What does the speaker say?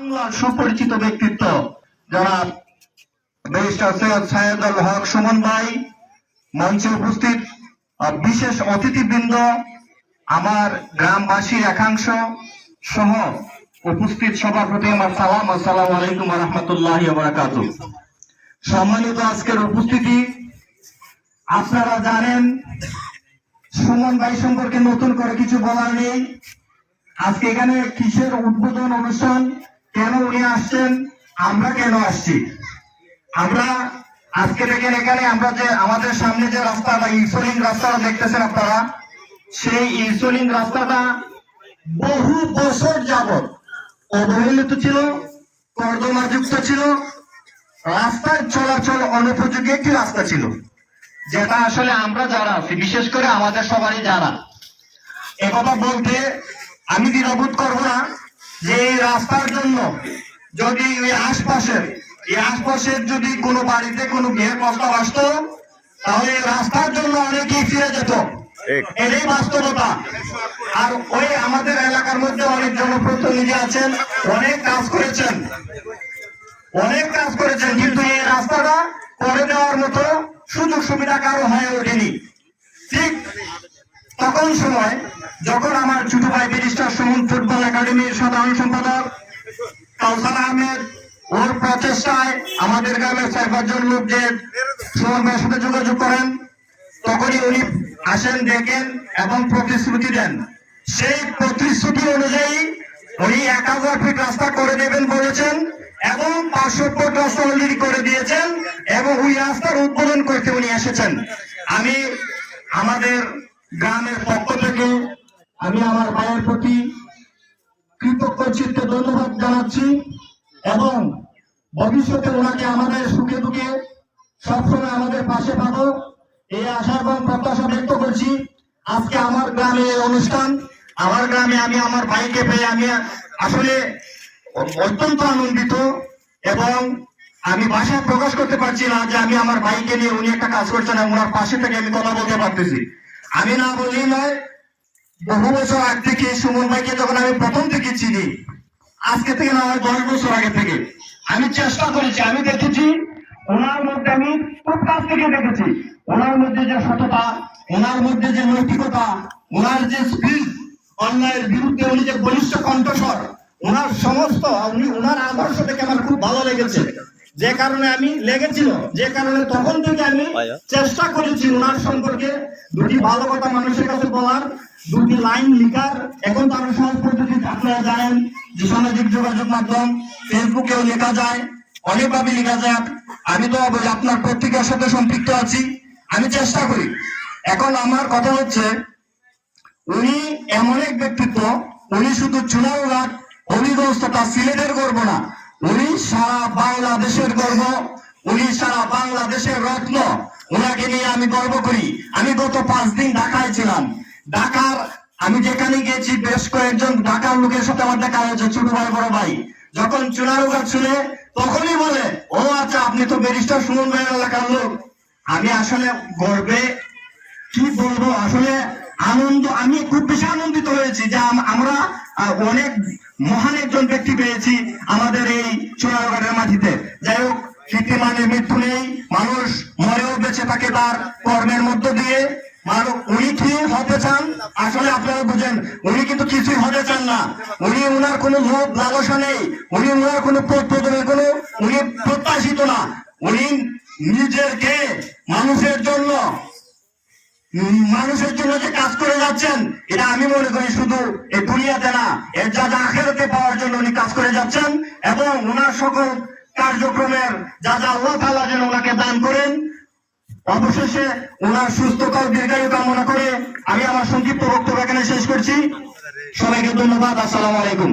বাংলার সুপরিচিত ব্যক্তিত্ব যারা ব্যারিস্টার সৈয়দ সায়েদুল হক সুমন ভাই। মঞ্চে উপস্থিত বিশেষ অতিথিবৃন্দ, আমার গ্রামবাসীর একাংশ সহ উপস্থিত সবার প্রতি আমার সালাম, আসসালামু আলাইকুম রহমতুল্লাহ বারাকাত সম্মানিত আজকের উপস্থিতি, আপনারা জানেন সুমন ভাই সম্পর্কে নতুন করে কিছু বলার নেই। আজকে এখানে কিসের উদ্বোধন অনুষ্ঠান? কেন উনি আসছেন? আমরা কেন আসছি? আমরা আজকে দেখেন এখানে আমরা যে আমাদের সামনে যে রাস্তাটা, ইনসুলিন রাস্তাটা দেখতেছেন আপনারা, সেই ইনসুলিন রাস্তাটা বহু বছর যাবৎ অবহেলিত ছিল, কর্দমাযুক্ত ছিল, রাস্তার চলাচল অনুপযোগী একটি রাস্তা ছিল, যেটা আসলে আমরা যারা আছি, বিশেষ করে আমাদের সবারই জানা একথা বলতে আমি দ্বিধাবোধ করব না। যে এই রাস্তার জন্য যদি ওই আশপাশের এই আশপাশের যদি কোনো বাড়িতে কোনো বিয়ের প্রস্তাব আসতো তাহলে রাস্তার জন্য অনেকেই ফিরে যেত। এটাই বাস্তবতা। আর ওই আমাদের এলাকার মধ্যে অনেক জনপ্রতিনিধি আছেন অনেক কাজ করেছেন। অনেক কাজ করেছেন কিন্তু এই রাস্তাটা করে দেওয়ার মতো সুযোগ সুবিধা কারও হয়ে ওঠেনি। ঠিক তখন সময় যখন আমার ছোট ভাই ব্যারিস্টার সুমন ফুটবল একাডেমির সাধারণ সম্পাদক, কাউসার আহমেদ ওর প্রচেষ্টায় আমাদের গ্রামের চার পাঁচজন লোক যে সুমন ভাইয়ের সাথে যোগাযোগ করেন, তখনই উনি আসেন, দেখেন এবং প্রতিশ্রুতি দেন। সেই প্রতিশ্রুতি অনুযায়ী উনি এক হাজার ফিট রাস্তা করে দেবেন বলেছেন এবং পাঁচশো ফুট রাস্তা অলরেডি করে দিয়েছেন এবং ওই রাস্তার উদ্বোধন করতে উনি এসেছেন। আমি আমাদের গ্রামের পক্ষ থেকে আমি আমার ভাইয়ের প্রতি কৃতজ্ঞ চিত্তে ধন্যবাদ জানাচ্ছি এবং ভবিষ্যতে ওনাকে আমাদের সুখে দুঃখে সবসময় আমাদের পাশে পাবো এই আশা এবং প্রত্যাশা ব্যক্ত করছি। আজকে আমার গ্রামে অনুষ্ঠান, আমার গ্রামে আমি আমার ভাইকে পেয়ে আমি আসলে অত্যন্ত আনন্দিত এবং আমি ভাষায় প্রকাশ করতে পারছি না যে আমি আমার ভাইকে নিয়ে উনি একটা কাজ করছেন ওনার পাশে থেকে আমি কথা বলতে পারতেছি। আমি না বললেই নয় বহু বছর আগ থেকে সুমন ভাইকে যখন আমি প্রথম থেকে চিনি, আজকে থেকে না হয় দশ বছর আগে থেকে, আমি চেষ্টা করেছি, আমি দেখেছি, ওনার মধ্যে আমি খুব কাছ থেকে দেখেছি। ওনার মধ্যে যে সততা, ওনার মধ্যে যে নৈতিকতা, ওনার যে স্পিড অন্যায়ের বিরুদ্ধে উনি যে বলিষ্ঠ কণ্ঠস্বর, ওনার সমস্ত, উনি, ওনার আদর্শ দেখে আমার খুব ভালো লেগেছে। যে কারণে আমি লেগেছিল যে কারণে তখন থেকে আমি চেষ্টা করেছি ওনার সম্পর্কে দুটি ভালো কথা মানুষের কাছে বলার দুটি লাইন লিখার। এখন তো আরও সহজ পদ্ধতি আপনারা জানেন যে সামাজিক যোগাযোগ মাধ্যম ফেসবুকেও লেখা যায় অনেকভাবে লেখা যায়। আমি তো আপনার পত্রিকার সাথে সম্পৃক্ত আছি। আমি চেষ্টা করি। এখন আমার কথা হচ্ছে উনি এমন এক ব্যক্তিত্ব উনি শুধু চুনারঘাট হবিগঞ্জ তথা সিলেটের গর্ব না উনি সারা বাংলাদেশের গর্ব, উনি সারা বাংলাদেশের রত্ন। ওনাকে নিয়ে আমি গর্ব করি। আমি গত পাঁচ দিন ঢাকায় ছিলাম। ঢাকার, আমি যেখানে গেছি বেশ কয়েকজন ঢাকার লোকের সাথে আমার দেখা হয়েছে, ছোট ভাই, বড় ভাই। যখন চুনারঘাট শুনে তখনই বলে, ও আচ্ছা আপনি তো ব্যারিস্টার সুমন ভাইয়ের এলাকার লোক। আমি আসলে গর্বে, কি বলব, আসলে আনন্দ, আমি খুব বেশি আনন্দিত হয়েছি যে আমরা অনেক মহান একজন ব্যক্তি পেয়েছি আমাদের এই চোরাগড়ের মাটিতে। যাই হোক কীর্তিমানের মৃত্যু নেই, মানুষ মরেও বেঁচে থাকে তার কর্মের মধ্য দিয়ে। মানুষ উনি কি হতে চান? আসলে আপনারা বুঝেন, উনি কিন্তু কিছুই হতে চান না। উনি উনার কোনো লোভ, লালসা নেই, উনি উনার কোনো পদ পদবীর কোনো, উনি প্রত্যাশিত না। উনি নিজেকে মানুষের জন্য মানুষের জন্য যে কাজ করে যাচ্ছেন, এটা আমি মনে করি শুধু এই দুনিয়াতে না, এর যা যা আখেরাতে পাওয়ার জন্য উনি কাজ করে যাচ্ছেন এবং ওনার সকল কার্যক্রমের যা যা আল্লাহ তাআলা যেন ওনাকে দান করেন, অবশেষে ওনার সুস্থতা ও দীর্ঘায়ু কামনা করে আমি আমার সংক্ষিপ্ত বক্তব্য এখানে শেষ করছি। সবাইকে ধন্যবাদ, আসসালামু আলাইকুম।